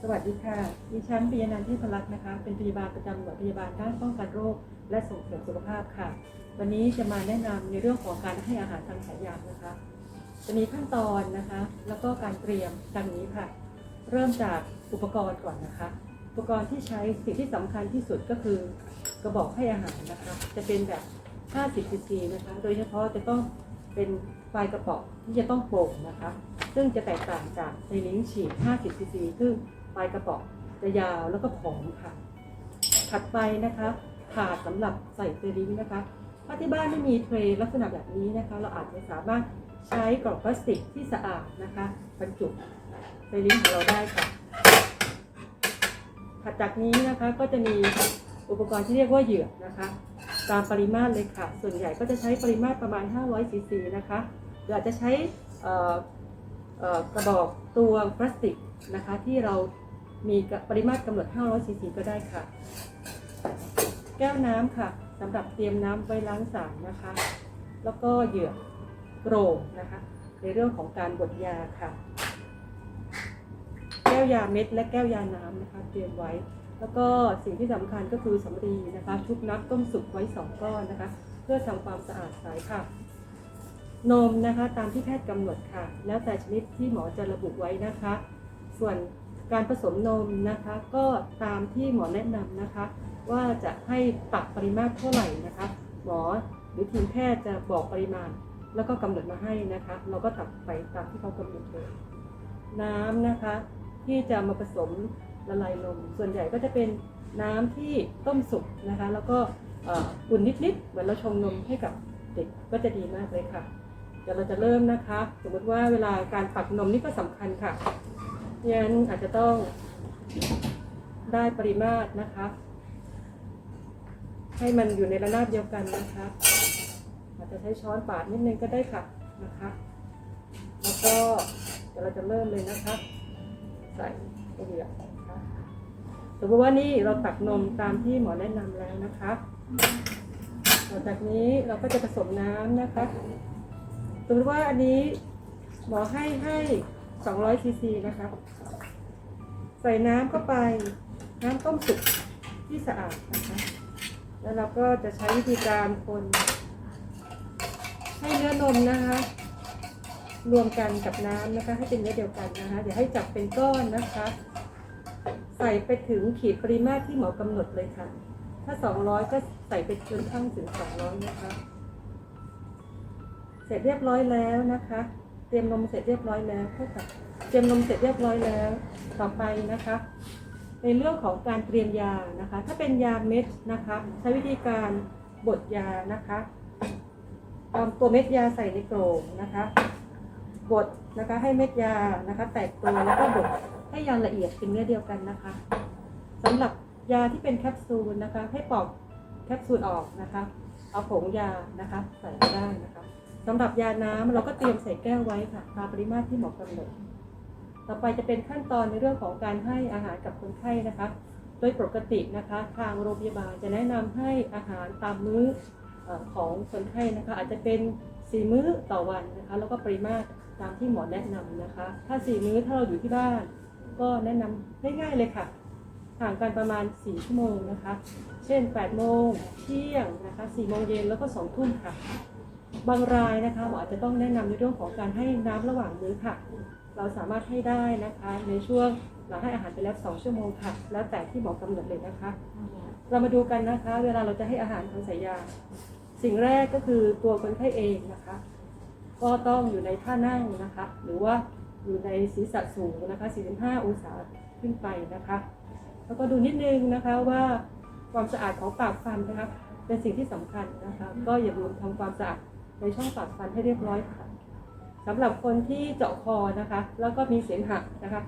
สวัสดีค่ะ ดิฉันปิยนันท์เทพรักนะคะ เป็นพยาบาลประจำหน่วยพยาบาลด้านป้องกันโรค และส่งเสริมสุขภาพค่ะ วันนี้จะมาแนะนำในเรื่องของการให้อาหารทางสายยางนะคะ จะมีขั้นตอนนะคะ แล้วก็การเตรียมดังนี้ค่ะ เริ่มจากอุปกรณ์ก่อนนะคะ อุปกรณ์ที่ใช้สิ่งที่สำคัญที่สุดก็คือกระบอกให้อาหารนะคะ จะเป็นแบบ 50 cc นะคะ โดยเฉพาะจะต้องเป็นปลายกระป๋องที่จะต้องโปร่งนะคะ ซึ่งจะแตกต่างจากในลิ้นฉีด 50 cc ซึ่ง ปลายกระป๋องจะยาวแล้วก็ผอมค่ะ ถัดไปนะคะถาดสำหรับใส่เซริงนะคะถ้าที่บ้านไม่มีเทรย์ลักษณะแบบนี้นะคะ เราอาจจะสามารถใช้กล่องพลาสติกที่สะอาดนะคะบรรจุเซริงของเราได้ค่ะถัดจากนี้นะคะก็จะมีอุปกรณ์ที่เรียกว่าเหยือกนะคะ ตามปริมาตรเลยค่ะ ส่วนใหญ่ก็จะใช้ปริมาตรประมาณ 500ซีซีนะคะหรืออาจจะใช้กระบอกตัวพลาสติกนะคะที่เรา มีปริมาตรกำหนด 500ซีซีก็ได้ค่ะ แก้วน้ำค่ะสำหรับเตรียมน้ำไว้ล้างสารนะคะ แล้วก็เหยือกโกรงนะคะ ในเรื่องของการบดยาค่ะ แก้วยาเม็ดและแก้วยาน้ำนะคะ เตรียมไว้ แล้วก็สิ่งที่สำคัญก็คือสำลีนะคะ ชุบน้ำต้มสุกไว้สองก้อนนะคะ เพื่อทำความสะอาดสายค่ะนมนะคะตามที่แพทย์กำหนดค่ะ แล้วแต่ชนิดที่หมอจะระบุไว้นะคะ ส่วน การผสมนมนะคะก็ตามที่หมอแนะนำนะคะ ว่าจะให้ตักปริมาตรเท่าไหร่นะคะ หมอหรือทีมแพทย์จะบอกปริมาณ แล้วก็กำหนดมาให้นะคะ เราก็ตักไปตามที่เขากำหนดเลยน้ำนะคะ ที่จะมาผสมละลายนมส่วนใหญ่ก็จะเป็นน้ำที่ต้มสุกนะคะ แล้วก็อุ่นนิดๆเหมือนเราชงนมให้กับเด็กก็จะดีมากเลยค่ะเดี๋ยวเราจะเริ่มนะคะ สมมติว่าเวลาการปักนมนี่ก็สำคัญค่ะ ยันอาจจะต้องได้ปริมาตรนะคะ ให้มันอยู่ในระนาบเดียวกันนะคะ อาจจะใช้ช้อนปาดนิดนึงก็ได้ค่ะนะคะ แล้วก็เดี๋ยวเราจะเริ่มเลยนะคะ ใส่เหยือนะคะสมมติว่านี่เราตักนมตามที่หมอแนะนำแล้วนะคะหลังจากนี้เราก็จะผสมน้ำนะคะสมมติว่าอันนี้หมอให้ให้ 200ซีซีนะคะ ใส่น้ำเข้าไป น้ำต้มสุกที่สะอาดนะคะ แล้วเราก็จะใช้วิธีการคนให้เนื้อนมนะคะ รวมกันกับน้ำนะคะ ให้เป็นเนื้อเดียวกันนะคะอย่าให้จับเป็นก้อนนะคะ ใส่ไปถึงขีดปริมาตรที่หมอกำหนดเลยค่ะ ถ้า 200 ก็ใส่ไปจนทั้งถึง 200 นะคะ เสร็จเรียบร้อยแล้วนะคะ รียมนมเสร็จเรียบร้อยแล้วเท่ากับเตรียมนมเสร็จเรียบร้อยแล้ว ต่อไปนะคะ ในเรื่องของการเตรียมยานะคะ ถ้าเป็นยาเม็ดนะคะ ใช้วิธีการบดยานะคะเอาตัวเม็ดยาใส่ในโกลงนะคะ บดนะคะให้เม็ดยานะคะ แตกตัวแล้วก็บดให้ยาละเอียดเป็นเนื้อเดียวกันนะคะสำหรับยาที่เป็นแคปซูลนะคะ ให้ปอกแคปซูลออกนะคะ เอาผงยานะคะ ใส่ได้นะคะ สำหรับยาน้ำเราก็เตรียมใส่แก้วไว้ค่ะตามปริมาตรที่เหมอกำหนดต่อไปจะเป็นขั้นตอนในเรื่องของการให้อาหารกับคนไข้นะคะ โดยปกตินะคะ ทางโรงพยาบาลจะแนะนำให้อาหารตามมื้อของคนไข้นะคะ อาจจะเป็น 4 มื้อต่อวันนะคะ แล้วก็ปริมาตรตามที่หมอแนะนำนะคะ ถ้า 4 มื้อถ้าเราอยู่ที่บ้าน ก็แนะนำง่ายๆเลยค่ะห่างกันประมาณ 4 ชั่วโมงนะคะ เช่น 8 โมง เที่ยงนะคะ 4 โมงเย็นแล้วก็ 2 ทุ่มค่ะ บางรายนะคะหมออาจจะต้องแนะนำในเรื่องของการให้น้ำระหว่างมื้อค่ะ เราสามารถให้ได้นะคะในช่วงหลังให้อาหารไปแล้ว2ชั่วโมงค่ะ แล้วแต่ที่หมอกำหนดเลยนะคะ เรามาดูกันนะคะ เวลาเราจะให้อาหารทางสายยา สิ่งแรกก็คือตัวคนไข้เองนะคะ ก็ต้องอยู่ในท่านั่งนะคะ หรือว่าอยู่ในศีรษะสูงนะคะ 45 องศาขึ้นไปนะคะ แล้วก็ดูนิดนึงนะคะว่าความสะอาดของปากฟันนะคะ เป็นสิ่งที่สำคัญนะคะ ก็อย่าลืมทำความสะอาด ในช่องปากฟันให้เรียบร้อยค่ะสำหรับคนที่เจาะคอนะคะ แล้วก็มีเสมหะนะคะ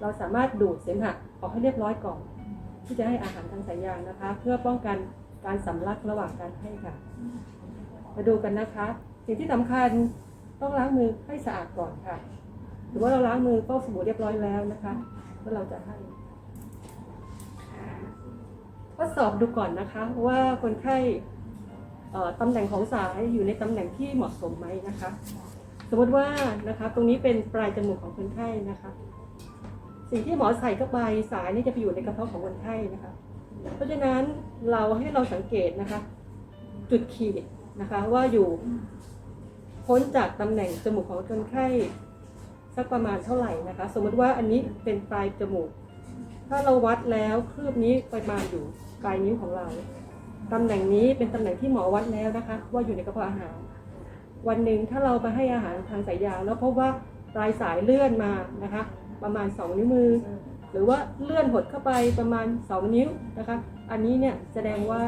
เราสามารถดูดเสมหะออกให้เรียบร้อยก่อน ที่จะให้อาหารทางสายยางนะคะ เพื่อป้องกันการสำลักระหว่างการให้ค่ะ มาดูกันนะคะ สิ่งที่สำคัญต้องล้างมือให้สะอาดก่อนค่ะหรือว่าเราล้างมือฟอกสบู่เรียบร้อยแล้วนะคะแล้วเราจะให้ทดสอบดูก่อนนะคะว่าคนไข้ ตำแหน่งของสายอยู่ในตำแหน่งที่เหมาะสมไหมนะคะ สมมติว่านะคะตรงนี้เป็นปลายจมูกของคนไข้นะคะ สิ่งที่หมอใส่เข้าไปสายนี่จะไปอยู่ในกระเพาะของคนไข้นะคะ เพราะฉะนั้นเราให้เราสังเกตนะคะ จุดขีดนะคะว่าอยู่พ้นจากตำแหน่งจมูกของคนไข้สักประมาณเท่าไหร่นะคะ สมมติว่าอันนี้เป็นปลายจมูก ถ้าเราวัดแล้วคืบนี้ประมาณอยู่ปลายนิ้วของเรา ตำแหน่งนี้เป็นตำแหน่งที่หมอวัดแล้วนะคะ ว่าอยู่ในกระเพาะอาหาร วันหนึ่งถ้าเราไปให้อาหารทางสายยาแล้วพบว่าปลายสายเลื่อนมานะคะ ประมาณ 2 นิ้วมือ หรือว่าเลื่อนหดเข้าไปประมาณ 2 นิ้วนะคะ อันนี้เนี่ยแสดงว่า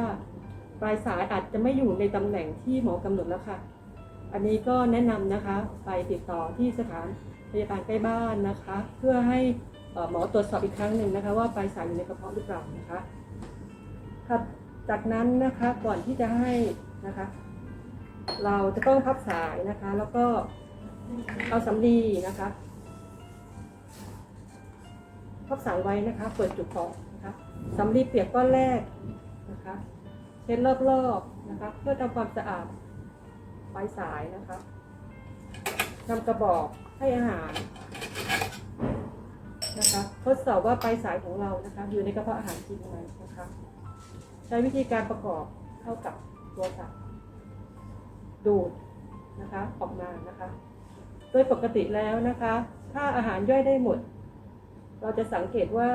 ปลายสายอาจจะไม่อยู่ในตำแหน่งที่หมอกำหนดแล้วค่ะ อันนี้ก็แนะนำนะคะไปติดต่อที่สถานพยาบาลใกล้บ้านนะคะ เพื่อให้หมอตรวจสอบอีกครั้งหนึ่งนะคะ ว่าปลายสายอยู่ในกระเพาะหรือเปล่านะคะครับ จากนั้นนะคะก่อนที่จะให้นะคะ เราจะต้องพับสายนะคะ แล้วก็เอาสำลีนะคะพับสายไว้นะคะ เปิดจุกออกนะคะสำลีเปียกก้อนแรกนะคะเช็ดรอบๆนะคะ เพื่อทำความสะอาดปลายสายนะคะนำกระบอกให้อาหารนะคะทดสอบว่าปลายสายของเรานะคะ อยู่ในกระเพาะอาหารจริงไหมนะคะ ช้วิธีการประกอบเข้ากับตัวสัตว์ดูดนะคะออกมานะคะ โดยปกติแล้วนะคะ ถ้าอาหารย่อยได้หมด เราจะสังเกตว่า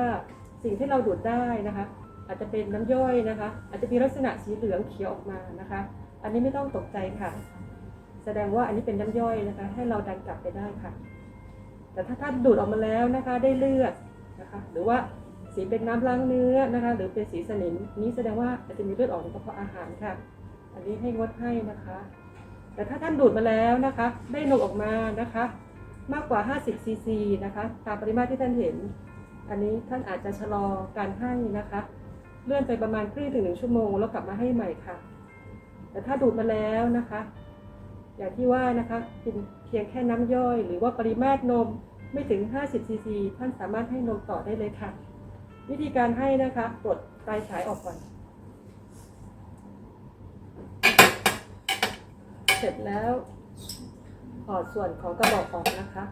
สิ่งที่เราดูดได้นะคะ อาจจะเป็นน้ำย่อยนะคะ อาจจะมีลักษณะสีเหลืองเขียวออกมานะคะ อันนี้ไม่ต้องตกใจค่ะ แสดงว่าอันนี้เป็นน้ำย่อยนะคะ ให้เราดันกลับไปได้ค่ะ แต่ถ้าท่านดูดออกมาแล้วนะคะ ได้เลือดนะคะ หรือว่า สีเป็นน้ำล้างเนื้อนะคะ หรือเป็นสีสนิมนี้แสดงว่าอาจจะมีเลือดออกในกระเพาะอาหารค่ะ อันนี้ให้งดให้นะคะ แต่ถ้าท่านดูดมาแล้วนะคะ ได้นมออกมานะคะ มากกว่า 50ซีซีนะคะตามปริมาตรที่ท่านเห็น อันนี้ท่านอาจจะชะลอการให้นะคะ เลื่อนไปประมาณครึ่งถึงหนึ่งชั่วโมงแล้วกลับมาให้ใหม่ค่ะ แต่ถ้าดูดมาแล้วนะคะ อย่างที่ว่านะคะเป็นเพียงแค่น้ำย่อย หรือว่าปริมาตรนมไม่ถึง 50ซีซีท่านสามารถให้นมต่อได้เลยค่ะ วิธีการให้นะคะปลดปลายสายออกก่อน เสร็จแล้วถอดส่วนของกระบอกออกนะคะ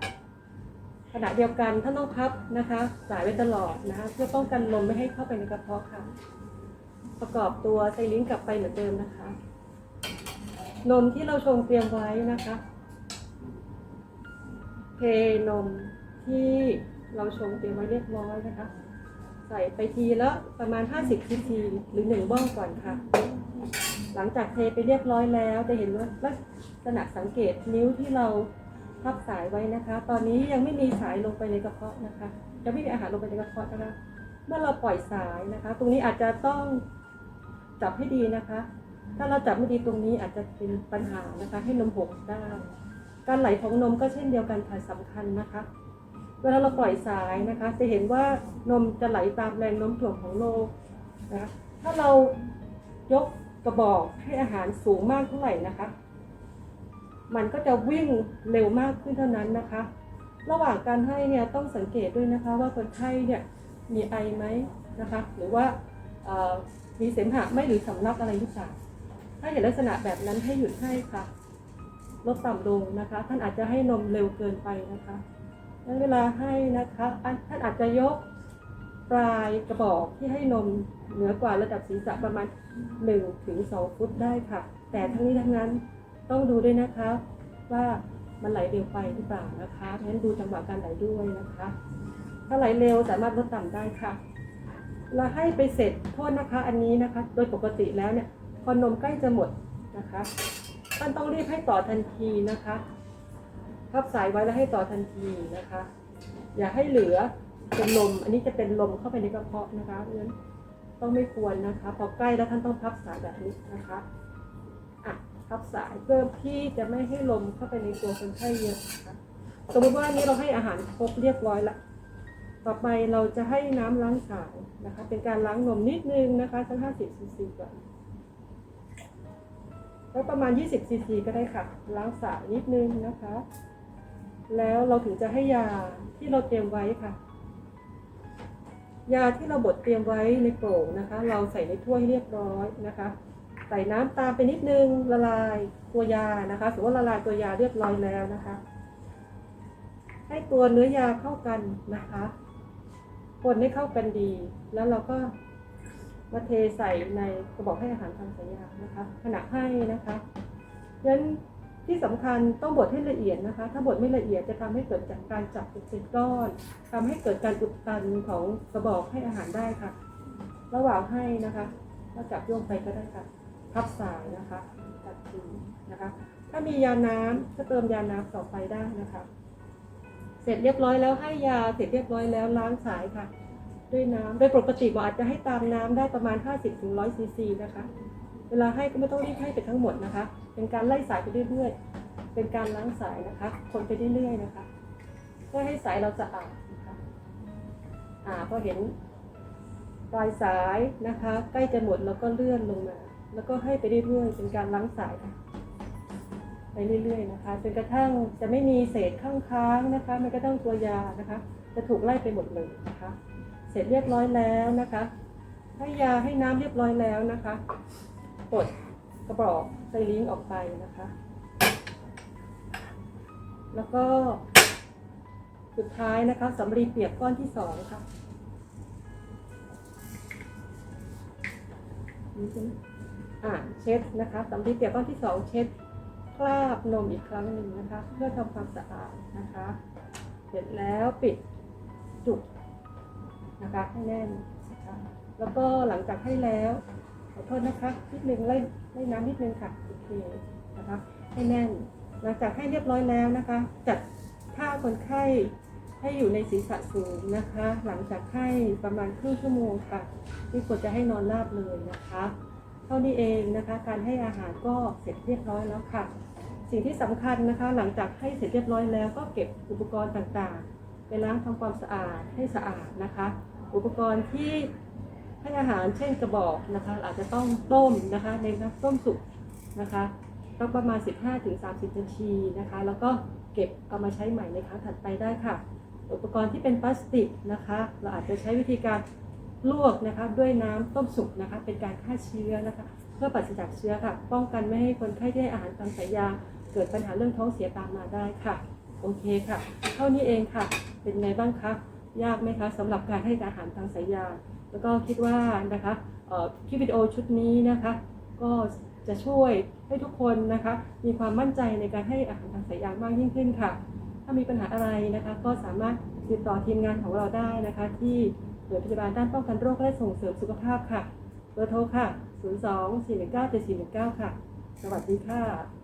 ขณะเดียวกันท่านต้องพับนะคะ สายไว้ตลอดนะคะเพื่อป้องกันลมไม่ให้เข้าไปในกระเพาะค่ะ ประกอบตัวไซลิงกลับไปเหมือนเดิมนะคะ นมที่เราชงเตรียมไว้นะคะเทนมที่เราชงเตรียมไว้เรียบร้อยนะคะ ใส่ไปทีละประมาณ 50ซีซีหรือ1บ้องก่อนค่ะ หลังจากเทไปเรียบร้อยแล้ว จะเห็นว่าลักษณะสังเกตนิ้วที่เราพับสายไว้นะคะ ตอนนี้ยังไม่มีสายลงไปในกระเพาะนะคะจะไม่มีอาหารลงไปในกระเพาะนะคะ เมื่อเราปล่อยสายนะคะ ตรงนี้อาจจะต้องจับให้ดีนะคะ ถ้าเราจับไม่ดีตรงนี้อาจจะเป็นปัญหานะคะ ให้นมหกได้ การไหลของนมก็เช่นเดียวกันค่ะสำคัญนะคะ เวลาเราปล่อยสายนะคะ จะเห็นว่านมจะไหลตามแรงโน้มถ่วงของโลกนะคะถ้าเรายกกระบอกให้อาหารสูงมากเท่าไหร่นะคะ มันก็จะวิ่งเร็วมากขึ้นเท่านั้นนะคะ ระหว่างการให้เนี่ยต้องสังเกตด้วยนะคะว่าคนไข้เนี่ยมีไอไหมนะคะ หรือว่ามีเสมหะไม่หรือสำลักอะไรหรือเปล่าถ้าเห็นลักษณะแบบนั้นให้หยุดให้ค่ะ ลดต่ำลงนะคะ ท่านอาจจะให้นมเร็วเกินไปนะคะ งั้นเวลาให้นะคะท่านอาจจะยกปลายกระบอกที่ให้นมเหนือกว่าระดับศีรษะประมาณ1ถึง2ฟุตได้ค่ะ แต่ทั้งนี้ทั้งนั้นต้องดูด้วยนะคะ ว่ามันไหลเร็วไปหรือเปล่านะคะเพราะนั้นดูจังหวะการไหลด้วยนะคะ ถ้าไหลเร็วสามารถลดต่ำได้ค่ะเราให้ไปเสร็จโทษนะคะ อันนี้นะคะ โดยปกติแล้วเนี่ยพอนมใกล้จะหมดนะคะท่านต้องรีบให้ต่อทันทีนะคะ พับสายไว้แล้วให้ต่อทันทีนะคะ อย่าให้เหลือเป็นลม อันนี้จะเป็นลมเข้าไปในกระเพาะนะคะเพราะฉะนั้นต้องไม่ควรนะคะ พอใกล้แล้วท่านต้องพับสายแบบนี้นะคะอะพับสายเพื่อที่จะไม่ให้ลมเข้าไปในตัวคนไข้เยอะนะคะสมมติว่าอันนี้เราให้อาหารครบเรียบร้อยละต่อไปเราจะให้น้ำล้างสายนะคะ เป็นการล้างนมนิดนึงนะคะสัก50ซีซีก่อนแล้วประมาณ 20 ซีซีก็ได้ค่ะ ล้างสายนิดนึงนะคะ แล้วเราถึงจะให้ยาที่เราเตรียมไว้ค่ะ ยาที่เราบดเตรียมไว้ในโกล่งนะคะ เราใส่ในถ้วยเรียบร้อยนะคะ ใส่น้ำตามไปนิดนึงละลายตัวยานะคะสมมติว่าละลายตัวยาเรียบร้อยแล้วนะคะ ให้ตัวเนื้อยาเข้ากันนะคะคนให้เข้ากันดี แล้วเราก็มาเทใส่ในกระบอกให้อาหารทางสายยานะคะ ขณะให้นะคะฉะนั้น ที่สำคัญต้องบดให้ละเอียดนะคะ ถ้าบดไม่ละเอียดจะทำให้เกิดจากการจับเป็นก้อนทำให้เกิดการอุดตันของกระบอกให้อาหารได้ค่ะ ระหว่างให้นะคะก็จับโยงไปก็ได้ค่ะพับสายนะคะตัดทีนะคะ ถ้ามียาน้ำก็เติมยาน้ำต่อไปได้นะคะ เสร็จเรียบร้อยแล้วให้ยาเสร็จเรียบร้อยแล้วล้างสายค่ะ ด้วยน้ำโดยปกติหมออาจจะให้ตามน้ำได้ประมาณ 50-100ซีซีนะคะ เวลาให้ก็ไม่ต้องรีบให้ไปทั้งหมดนะคะ เป็นการไล่สายไปเรื่อยๆ เป็นการล้างสายนะคะ คนไปเรื่อยๆนะคะ เพื่อให้สายเราสะอาดนะคะอ่าพอเห็นปลายสายนะคะ ใกล้จะหมดแล้วก็เลื่อนลงมา แล้วก็ให้ไปเรื่อยๆ เป็นการล้างสายค่ะไปเรื่อยๆนะคะจนกระทั่งจะไม่มีเศษข้างค้างนะคะแม้กระทั่งตัวยานะคะ จะถูกไล่ไปหมดเลยนะคะ เสร็จเรียบร้อยแล้วนะคะ ให้ยาให้น้ำเรียบร้อยแล้วนะคะกดกระบอก ไซลิงก์ออกไปนะคะ แล้วก็สุดท้ายนะคะสำลีเปียกก้อนที่สองค่ะนี่ใช่ไหมอ่าเช็ดนะคะสำลีเปียกก้อนที่สองเช็ดคราบนมอีกครั้งหนึ่งนะคะ เพื่อทำความสะอาดนะคะ เสร็จแล้วปิดจุกนะคะให้แน่นนะคะแล้วก็หลังจากให้แล้วขอโทษนะคะนิดนึงไล่ ไล่น้ำนิดนึงค่ะโอเคนะคะให้แน่น หลังจากให้เรียบร้อยแล้วนะคะ จัดท่าคนไข้ให้อยู่ในศีรษะสูงนะคะ หลังจากให้ประมาณครึ่งชั่วโมงค่ะที่ควรจะให้นอนราบเลยนะคะ เท่านี้เองนะคะ การให้อาหารก็เสร็จเรียบร้อยแล้วค่ะ สิ่งที่สำคัญนะคะ หลังจากให้เสร็จเรียบร้อยแล้วก็เก็บอุปกรณ์ต่างๆไปล้างทำความสะอาดให้สะอาดนะคะ อุปกรณ์ที่ ให้อาหารเช่นกระบอกนะคะ อาจจะต้องต้มนะคะในน้ำต้มสุกนะคะต้องประมาณ 15-30 นาทีนะคะ แล้วก็เก็บเอามาใช้ใหม่ในครั้งถัดไปได้ค่ะ อุปกรณ์ที่เป็นพลาสติกนะคะ เราอาจจะใช้วิธีการลวกนะคะด้วยน้ำต้มสุกนะคะ เป็นการฆ่าเชื้อนะคะ เพื่อปราศจากเชื้อค่ะ ป้องกันไม่ให้คนไข้ที่ให้อาหารตามสายยา เกิดปัญหาเรื่องท้องเสียตามมาได้ค่ะ โอเคค่ะ เท่านี้เองค่ะ เป็นไงบ้างคะ ยากไหมคะสำหรับการให้อาหารทางสายยา แล้วก็คิดว่านะคะคลิปวิดีโอชุดนี้นะคะ ก็จะช่วยให้ทุกคนนะคะ มีความมั่นใจในการให้อาหารทางสายยามากยิ่งขึ้นค่ะ ถ้ามีปัญหาอะไรนะคะ ก็สามารถติดต่อทีมงานของเราได้นะคะ ที่หน่วยพยาบาลด้านป้องกันโรคและส่งเสริมสุขภาพค่ะเบอร์โทรค่ะ 02 419 7419 ค่ะ สวัสดีค่ะ